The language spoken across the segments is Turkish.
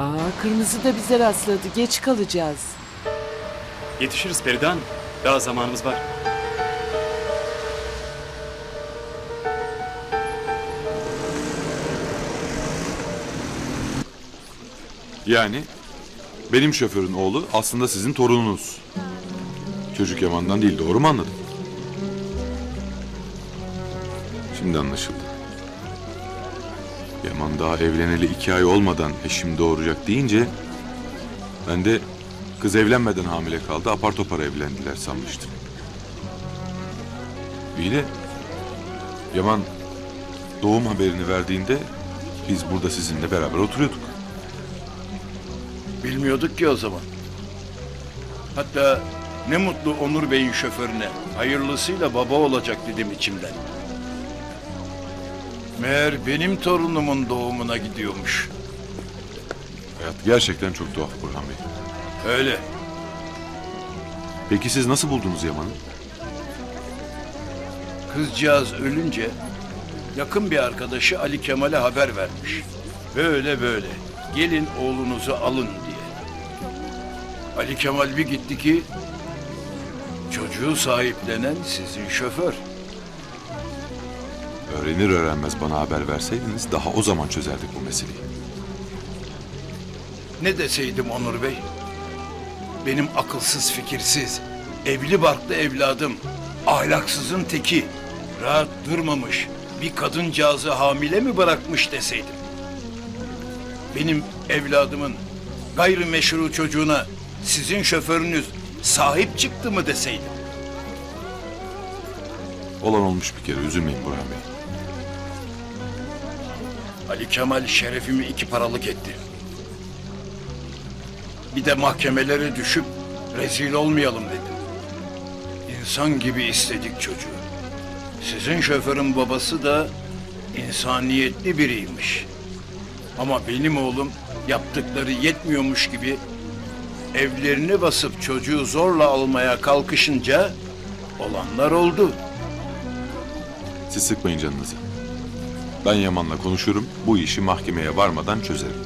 Aa kırmızı da bize rastladı. Geç kalacağız. Yetişiriz Perihan. Daha zamanımız var. Yani benim şoförün oğlu aslında sizin torununuz. Çocuk Yaman'dan değil doğru mu anladım? Şimdi anlaşıldı. Yaman daha evleneli iki ay olmadan eşim doğuracak deyince ben de kız evlenmeden hamile kaldı apar topar evlendiler sanmıştım. İyi de Yaman doğum haberini verdiğinde biz burada sizinle beraber oturuyorduk. Bilmiyorduk ki o zaman. Hatta ne mutlu Onur Bey'in şoförüne. Hayırlısıyla baba olacak dedim içimden. Meğer benim torunumun doğumuna gidiyormuş. Hayat gerçekten çok tuhaf Burhan Bey. Öyle. Peki siz nasıl buldunuz Yaman'ı? Kızcağız ölünce yakın bir arkadaşı Ali Kemal'e haber vermiş. Böyle böyle gelin oğlunuzu alın diye. Ali Kemal bir gitti ki çocuğu sahiplenen sizin şoför. Öğrenir öğrenmez bana haber verseydiniz daha o zaman çözerdik bu meseleyi. Ne deseydim Onur Bey? Benim akılsız fikirsiz, evli barklı evladım, ahlaksızın teki, rahat durmamış, bir kadıncağızı hamile mi bırakmış deseydim. Benim evladımın gayrimeşru çocuğuna sizin şoförünüz sahip çıktı mı deseydim. Olan olmuş bir kere üzülmeyin Burhan Bey. Ali Kemal şerefimi iki paralık etti. Bir de mahkemelere düşüp rezil olmayalım dedim. İnsan gibi istedik çocuğu. Sizin şoförün babası da insaniyetli biriymiş. Ama benim oğlum yaptıkları yetmiyormuş gibi evlerini basıp çocuğu zorla almaya kalkışınca olanlar oldu. Siz sıkmayın canınızı. Ben Yaman'la konuşurum, bu işi mahkemeye varmadan çözerim.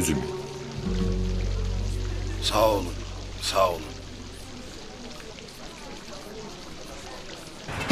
Üzülmeyin. Sağ olun, sağ olun.